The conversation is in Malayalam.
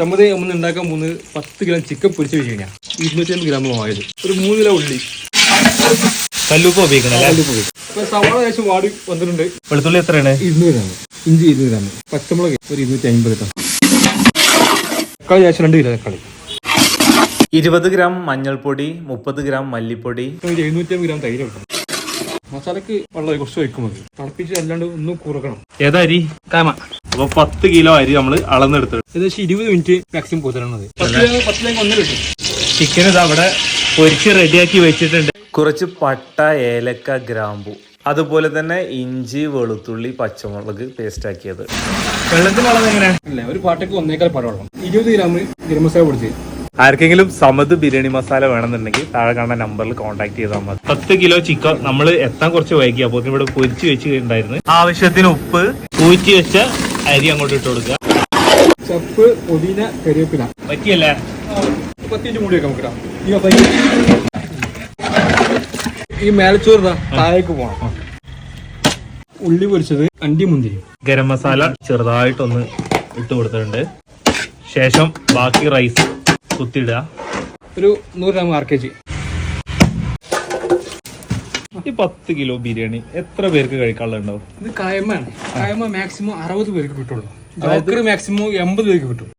സമ്മതി നമ്മൾ ഉണ്ടാക്കാൻ മൂന്ന് പത്ത് കിലോ ചിക്കൻ പൊരിച്ച് വെച്ച് കഴിഞ്ഞാൽ ഇരുന്നൂറ്റി അമ്പത് ഗ്രാം ആയത് ഒരു മൂന്ന് കിലോ ഉള്ളി. കല്ലുപ്പ് ഉപയോഗിക്കണം കല്ലുപ്പ് ഉപയോഗിക്കും സവാള ഏകദേശം വാടി വന്നിട്ടുണ്ട്. വെളുത്തുള്ളി എത്രയാണ് ഇരുന്നൂറ് ഗ്രാം ഇഞ്ചി ഇരുന്നൂറ് ഗ്രാം പച്ചമുളക് ഒരു ഇരുന്നൂറ്റി അമ്പത് ഗ്രാം തക്കാളി ഏകദേശം രണ്ട് കിലോ തക്കാളി. ഇരുപത് ഗ്രാം മഞ്ഞൾപ്പൊടി മുപ്പത് ഗ്രാം മല്ലിപ്പൊടി. എഴുന്നൂറ്റി അമ്പത് ഗ്രാം തൈര് വെക്കണം മസാലക്ക് വെള്ളം കുറച്ച് വയ്ക്കും മതി തിളപ്പിച്ച് അല്ലാണ്ട് ഒന്ന് കുറക്കണം ഏതാ അരി? കാമ അപ്പൊ പത്ത് കിലോ അരി നമ്മൾ അളന്നെടുത്തത് ഏകദേശം ഇരുപത് മിനിറ്റ് മാക്സിമം പത്തിലേക്ക് ഒന്ന് കിട്ടും. ചിക്കൻ ഇത് അവിടെ പൊരിച്ച് റെഡിയാക്കി വെച്ചിട്ടുണ്ട്. കുറച്ച് പട്ട ഏലക്ക ഗ്രാമ്പു. അതുപോലെ തന്നെ ഇഞ്ചി വെളുത്തുള്ളി പച്ചമുളക് പേസ്റ്റ് ആക്കിയത്. വെള്ളത്തിന് അളവ് എങ്ങനെ അല്ലേ ഒരു പാട്ടയ്ക്ക് ഒന്നേക്കാൾ പടം ഇരുപത് ഗ്രാം ഗരം മസാല പൊടിച്ച് ആർക്കെങ്കിലും സമത് ബിരിയാണി മസാല വേണമെന്നുണ്ടെങ്കിൽ താഴെ കാണുന്ന നമ്പറിൽ കോൺടാക്ട് ചെയ്താൽ മതി. പത്ത് കിലോ ചിക്കൻ നമ്മൾ എത്താൻ കുറച്ച് വൈകി. അപ്പോൾ ഇവിടെ പൊരിച്ചു വെച്ച് ഉണ്ടായിരുന്നു ആവശ്യത്തിന് ഉപ്പ്. ഊറ്റി വെച്ച അരി അങ്ങോട്ട് ഇട്ട് കൊടുക്കുക. ചപ്പ് പുതിന കരിവേപ്പില. പറ്റിയല്ലേ പത്ത് മിനിറ്റ് മൂടി വെക്കാം നമുക്ക് ഈ മേലച്ചോറ് ദാ താഴേക്ക് പോകണം ഉള്ളി പൊരിച്ചത് അണ്ടി മുന്തിരി. ഗരം മസാല ചെറുതായിട്ടൊന്ന് ഇട്ട് കൊടുത്തിട്ടുണ്ട്. ശേഷം ബാക്കി റൈസ് കുത്തിയിടുക. ഒരു നൂറ് ഗ്രാം ആർ കെ ജി ഈ പത്ത് കിലോ ബിരിയാണി എത്ര പേർക്ക് കഴിക്കാനുണ്ടാവും ഇത് കായമാണ്. കായമ്മ മാക്സിമം അറുപത് പേർക്ക് കിട്ടുള്ളൂ. മാക്സിമം എൺപത് പേർക്ക് കിട്ടും.